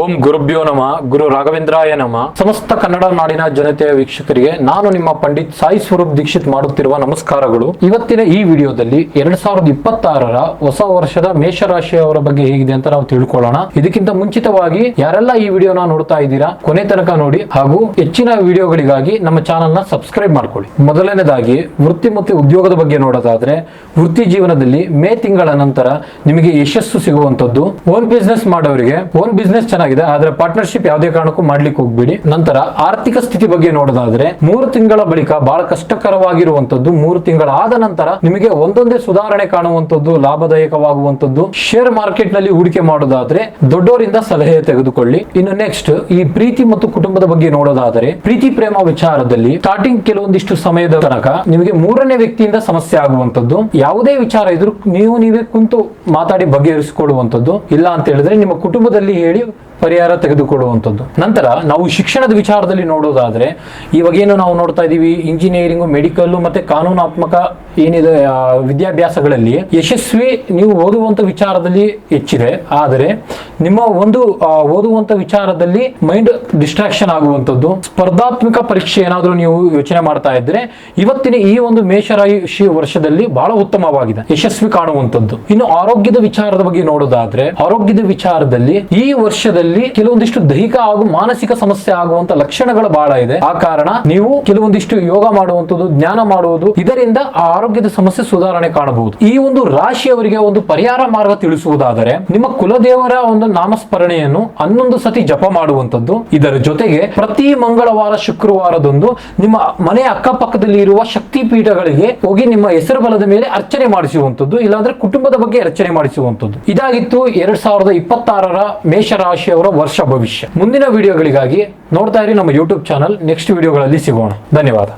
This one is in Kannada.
ಓಂ ಗುರುಭ್ಯೋ ನಮ, ಗುರು ರಾಘವೇಂದ್ರಾಯ ನಮ. ಸಮಸ್ತ ಕನ್ನಡ ನಾಡಿನ ಜನತೆಯ ವೀಕ್ಷಕರಿಗೆ ನಾನು ನಿಮ್ಮ ಪಂಡಿತ್ ಸಾಯಿ ಸ್ವರೂಪ್ ದೀಕ್ಷಿತ್ ಮಾಡುತ್ತಿರುವ ನಮಸ್ಕಾರಗಳು. ಇವತ್ತಿನ ಈ ವಿಡಿಯೋದಲ್ಲಿ ಎರಡ್ ಸಾವಿರದ ಇಪ್ಪತ್ತಾರರ ಹೊಸ ವರ್ಷದ ಮೇಷರಾಶಿಯವರ ಬಗ್ಗೆ ಹೇಗಿದೆ ಅಂತ ನಾವು ತಿಳ್ಕೊಳ್ಳೋಣ. ಇದಕ್ಕಿಂತ ಮುಂಚಿತವಾಗಿ ಯಾರೆಲ್ಲ ಈ ವಿಡಿಯೋನ ನೋಡ್ತಾ ಇದ್ದೀರಾ, ಕೊನೆ ತನಕ ನೋಡಿ ಹಾಗೂ ಹೆಚ್ಚಿನ ವಿಡಿಯೋಗಳಿಗಾಗಿ ನಮ್ಮ ಚಾನೆಲ್ನ ಸಬ್ಸ್ಕ್ರೈಬ್ ಮಾಡ್ಕೊಳ್ಳಿ. ಮೊದಲನೇದಾಗಿ, ವೃತ್ತಿ ಮತ್ತು ಉದ್ಯೋಗದ ಬಗ್ಗೆ ನೋಡೋದಾದ್ರೆ, ವೃತ್ತಿ ಜೀವನದಲ್ಲಿ ಮೇ ತಿಂಗಳ ನಂತರ ನಿಮಗೆ ಯಶಸ್ಸು ಸಿಗುವಂತದ್ದು ಓನ್ ಬಿಸ್ನೆಸ್ ಮಾಡೋರಿಗೆ, ಓನ್ ಬಿಸ್ನೆಸ್ ಚೆನ್ನಾಗಿದೆ. ಆದ್ರೆ ಪಾರ್ಟ್ನರ್ಶಿಪ್ ಯಾವುದೇ ಕಾರಣಕ್ಕೂ ಮಾಡ್ಲಿಕ್ಕೆ ಹೋಗ್ಬೇಡಿ. ನಂತರ ಆರ್ಥಿಕ ಸ್ಥಿತಿ ಬಗ್ಗೆ ನೋಡೋದಾದ್ರೆ ಮೂರು ತಿಂಗಳ ಬಳಿಕ ಬಹಳ ಕಷ್ಟಕರವಾಗಿರುವಂತದ್ದು ಮೂರು ತಿಂಗಳಾದ ನಂತರ ನಿಮಗೆ ಒಂದೊಂದೇ ಸುಧಾರಣೆ ಕಾಣುವಂತದ್ದು, ಲಾಭದಾಯಕವಾಗುವಂತದ್ದು ಶೇರ್ ಮಾರ್ಕೆಟ್ನಲ್ಲಿ ಹೂಡಿಕೆ ಮಾಡೋದಾದ್ರೆ ದೊಡ್ಡವರಿಂದ ಸಲಹೆ ತೆಗೆದುಕೊಳ್ಳಿ. ಇನ್ನು ನೆಕ್ಸ್ಟ್ ಈ ಪ್ರೀತಿ ಮತ್ತು ಕುಟುಂಬದ ಬಗ್ಗೆ ನೋಡೋದಾದರೆ ಪ್ರೀತಿ ಪ್ರೇಮ ವಿಚಾರದಲ್ಲಿ ಸ್ಟಾರ್ಟಿಂಗ್ ಕೆಲವೊಂದಿಷ್ಟು ಸಮಯದ ತನಕ ನಿಮಗೆ ಮೂರನೇ ವ್ಯಕ್ತಿಯಿಂದ ಸಮಸ್ಯೆ ಆಗುವಂತದ್ದು. ಯಾವುದೇ ವಿಚಾರ ಇದ್ರೂ ನೀವು ನೀವೇ ಕುಂತು ಮಾತಾಡಿ ಬಗೆಹರಿಸಿಕೊಳ್ಳುವಂತದ್ದು. ಇಲ್ಲ ಅಂತ ಹೇಳಿದ್ರೆ ನಿಮ್ಮ ಕುಟುಂಬದಲ್ಲಿ ಹೇಳಿ ಪರಿಹಾರ ತೆಗೆದುಕೊಳ್ಳುವಂಥದ್ದು. ನಂತರ ನಾವು ಶಿಕ್ಷಣದ ವಿಚಾರದಲ್ಲಿ ನೋಡೋದಾದ್ರೆ, ಇವಾಗೇನು ನಾವು ನೋಡ್ತಾ ಇದ್ದೀವಿ ಇಂಜಿನಿಯರಿಂಗು ಮೆಡಿಕಲ್ ಮತ್ತೆ ಕಾನೂನಾತ್ಮಕ ಏನಿದೆ ವಿದ್ಯಾಭ್ಯಾಸಗಳಲ್ಲಿ ಯಶಸ್ವಿ ನೀವು ಓದುವಂತ ವಿಚಾರದಲ್ಲಿ ಹೆಚ್ಚಿದೆ. ಆದರೆ ನಿಮ್ಮ ಒಂದು ಓದುವಂತ ವಿಚಾರದಲ್ಲಿ ಮೈಂಡ್ ಡಿಸ್ಟ್ರಾಕ್ಷನ್ ಆಗುವಂಥದ್ದು, ಸ್ಪರ್ಧಾತ್ಮಕ ಪರೀಕ್ಷೆ ಏನಾದರೂ ನೀವು ಯೋಚನೆ ಮಾಡ್ತಾ ಇದ್ರೆ, ಇವತ್ತಿನ ಈ ಒಂದು ಮೇಷರಾಶಿ ವರ್ಷದಲ್ಲಿ ಬಹಳ ಉತ್ತಮವಾಗಿದೆ, ಯಶಸ್ವಿ ಕಾಣುವಂಥದ್ದು. ಇನ್ನು ಆರೋಗ್ಯದ ವಿಚಾರದ ಬಗ್ಗೆ ನೋಡೋದಾದ್ರೆ, ಆರೋಗ್ಯದ ವಿಚಾರದಲ್ಲಿ ಈ ವರ್ಷದಲ್ಲಿ ಕೆಲವೊಂದಿಷ್ಟು ದೈಹಿಕ ಹಾಗೂ ಮಾನಸಿಕ ಸಮಸ್ಯೆ ಆಗುವಂತ ಲಕ್ಷಣಗಳು ಬಹಳ ಇದೆ. ಆ ಕಾರಣ ನೀವು ಕೆಲವೊಂದಿಷ್ಟು ಯೋಗ ಮಾಡುವಂತದ್ದು ಜ್ಞಾನ ಮಾಡುವುದು, ಇದರಿಂದ ಆರೋಗ್ಯದ ಸಮಸ್ಯೆ ಸುಧಾರಣೆ ಕಾಣಬಹುದು. ಈ ಒಂದು ರಾಶಿಯವರಿಗೆ ಒಂದು ಪರಿಹಾರ ಮಾರ್ಗ ತಿಳಿಸುವುದಾದರೆ, ನಿಮ್ಮ ಕುಲದೇವರ ಒಂದು ನಾಮಸ್ಮರಣೆಯನ್ನು ಹನ್ನೊಂದು ಸತಿ ಜಪ ಮಾಡುವಂತದ್ದು ಇದರ ಜೊತೆಗೆ ಪ್ರತಿ ಮಂಗಳವಾರ, ಶುಕ್ರವಾರದಂದು ನಿಮ್ಮ ಮನೆಯ ಅಕ್ಕಪಕ್ಕದಲ್ಲಿ ಇರುವ ಶಕ್ತಿ ಪೀಠಗಳಿಗೆ ಹೋಗಿ ನಿಮ್ಮ ಹೆಸರು ಬಲದ ಮೇಲೆ ಅರ್ಚನೆ ಮಾಡಿಸುವಂತದ್ದು ಇಲ್ಲಾಂದ್ರೆ ಕುಟುಂಬದ ಬಗ್ಗೆ ಅರ್ಚನೆ ಮಾಡಿಸುವಂತದ್ದು ಇದಾಗಿತ್ತು ಎರಡ್ ಸಾವಿರದ ಇಪ್ಪತ್ತಾರರ ಮೇಷರಾಶಿಯವರ ವರ್ಷ ಭವಿಷ್ಯ. ಮುಂದಿನ ವಿಡಿಯೋಗಳಿಗಾಗಿ ನೋಡ್ತಾ ಇರಿ ನಮ್ಮ ಯೂಟ್ಯೂಬ್ ಚಾನಲ್ ನೆಕ್ಸ್ಟ್ ವಿಡಿಯೋಗಳಲ್ಲಿ ಸಿಗೋಣ. ಧನ್ಯವಾದ.